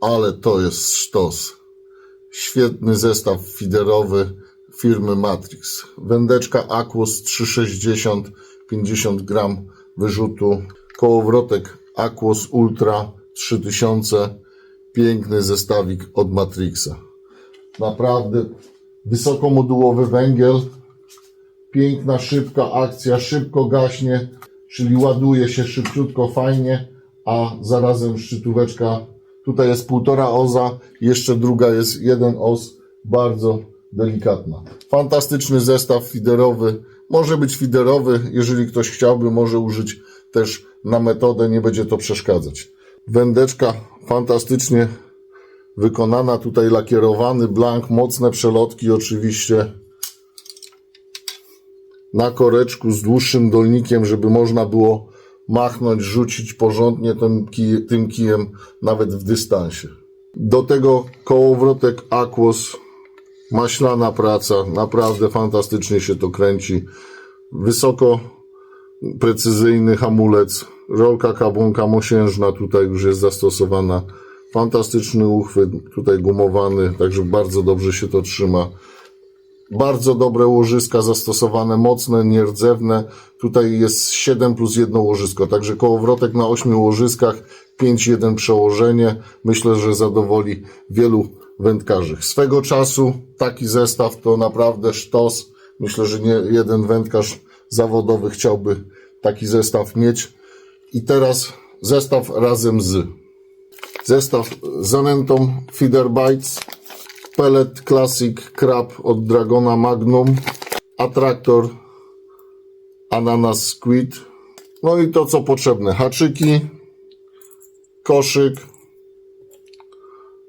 Ale to jest sztos. Świetny zestaw fiderowy firmy Matrix. Wędeczka Aquos 360, 50 gram wyrzutu. Kołowrotek Aquos Ultra 3000. Piękny zestawik od Matrixa. Naprawdę wysokomodułowy węgiel. Piękna, szybka akcja, szybko gaśnie, czyli ładuje się szybciutko, fajnie, a zarazem szczytóweczka, tutaj jest półtora oza, jeszcze druga jest jeden oz, bardzo delikatna. Fantastyczny zestaw fiderowy, może być fiderowy, jeżeli ktoś chciałby, może użyć też na metodę, nie będzie to przeszkadzać. Wędeczka fantastycznie wykonana, tutaj lakierowany blank, mocne przelotki oczywiście na koreczku z dłuższym dolnikiem, żeby można było machnąć, rzucić porządnie tym, kij, tym kijem nawet w dystansie. Do tego kołowrotek Aquos, maślana praca, naprawdę fantastycznie się to kręci. Wysoko precyzyjny hamulec, rolka kabłonka mosiężna tutaj już jest zastosowana. Fantastyczny uchwyt, tutaj gumowany, także bardzo dobrze się to trzyma. Bardzo dobre łożyska zastosowane, mocne, nierdzewne. Tutaj jest 7 plus 1 łożysko, także kołowrotek na 8 łożyskach, 5-1 przełożenie. Myślę, że zadowoli wielu wędkarzy. Swego czasu taki zestaw to naprawdę sztos. Myślę, że nie jeden wędkarz zawodowy chciałby taki zestaw mieć. I teraz zestaw razem z. Zestaw z zanętą Feeder Bites, Pellet Classic Crab od Dragona Magnum, Attractor Ananas Squid, no i to co potrzebne, haczyki, koszyk,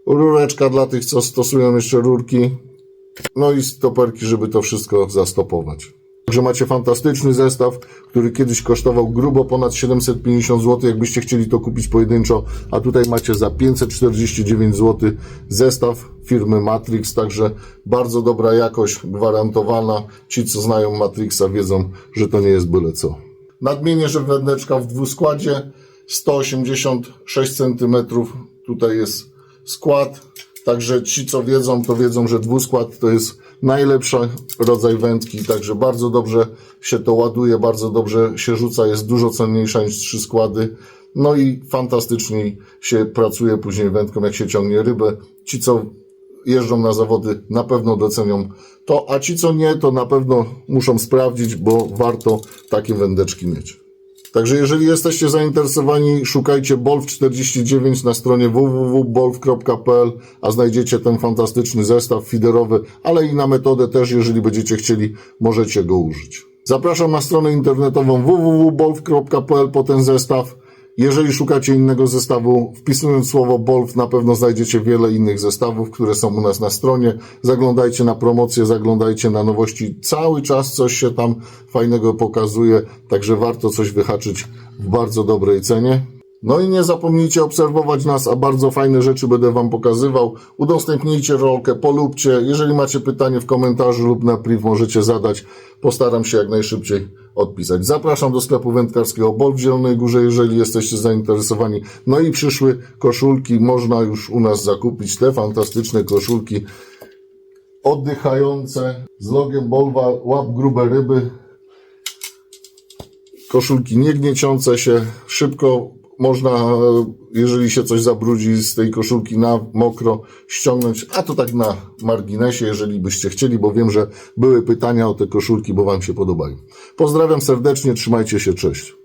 rureczka dla tych, co stosują jeszcze rurki, no i stoperki, żeby to wszystko zastopować. Także macie fantastyczny zestaw, który kiedyś kosztował grubo ponad 750 zł, jakbyście chcieli to kupić pojedynczo, a tutaj macie za 549 zł zestaw firmy Matrix, także bardzo dobra jakość, gwarantowana. Ci, co znają Matrixa wiedzą, że to nie jest byle co. Nadmienię, że wędeczka w dwuskładzie 186 cm, tutaj jest skład, Także ci, co wiedzą, to wiedzą, że dwuskład to jest najlepszy rodzaj wędki, także bardzo dobrze się to ładuje, bardzo dobrze się rzuca, jest dużo cenniejsza niż trzy składy. No i fantastycznie się pracuje później wędką, jak się ciągnie rybę. Ci, co jeżdżą na zawody, na pewno docenią to, a ci, co nie, to na pewno muszą sprawdzić, bo warto takie wędeczki mieć. Także jeżeli jesteście zainteresowani, szukajcie Bolf 49 na stronie www.bolf.pl, a znajdziecie ten fantastyczny zestaw fiderowy, ale i na metodę też, jeżeli będziecie chcieli, możecie go użyć. Zapraszam na stronę internetową www.bolf.pl po ten zestaw. Jeżeli szukacie innego zestawu, wpisując słowo Bolf, na pewno znajdziecie wiele innych zestawów, które są u nas na stronie. Zaglądajcie na promocje, zaglądajcie na nowości. Cały czas coś się tam fajnego pokazuje, także warto coś wyhaczyć w bardzo dobrej cenie. No i nie zapomnijcie obserwować nas, a bardzo fajne rzeczy będę Wam pokazywał. Udostępnijcie rolkę, polubcie. Jeżeli macie pytanie w komentarzu lub na priv możecie zadać. Postaram się jak najszybciej odpisać. Zapraszam do sklepu wędkarskiego Bol w Zielonej Górze, jeżeli jesteście zainteresowani. No i przyszły koszulki można już u nas zakupić. Te fantastyczne koszulki oddychające z logiem Bolwa, łap grube ryby. Koszulki niegnieciące się, szybko można, e, jeżeli się coś zabrudzi z tej koszulki na mokro, ściągnąć, a to tak na marginesie, jeżeli byście chcieli, bo wiem, że były pytania o te koszulki, bo Wam się podobają. Pozdrawiam serdecznie, trzymajcie się, cześć.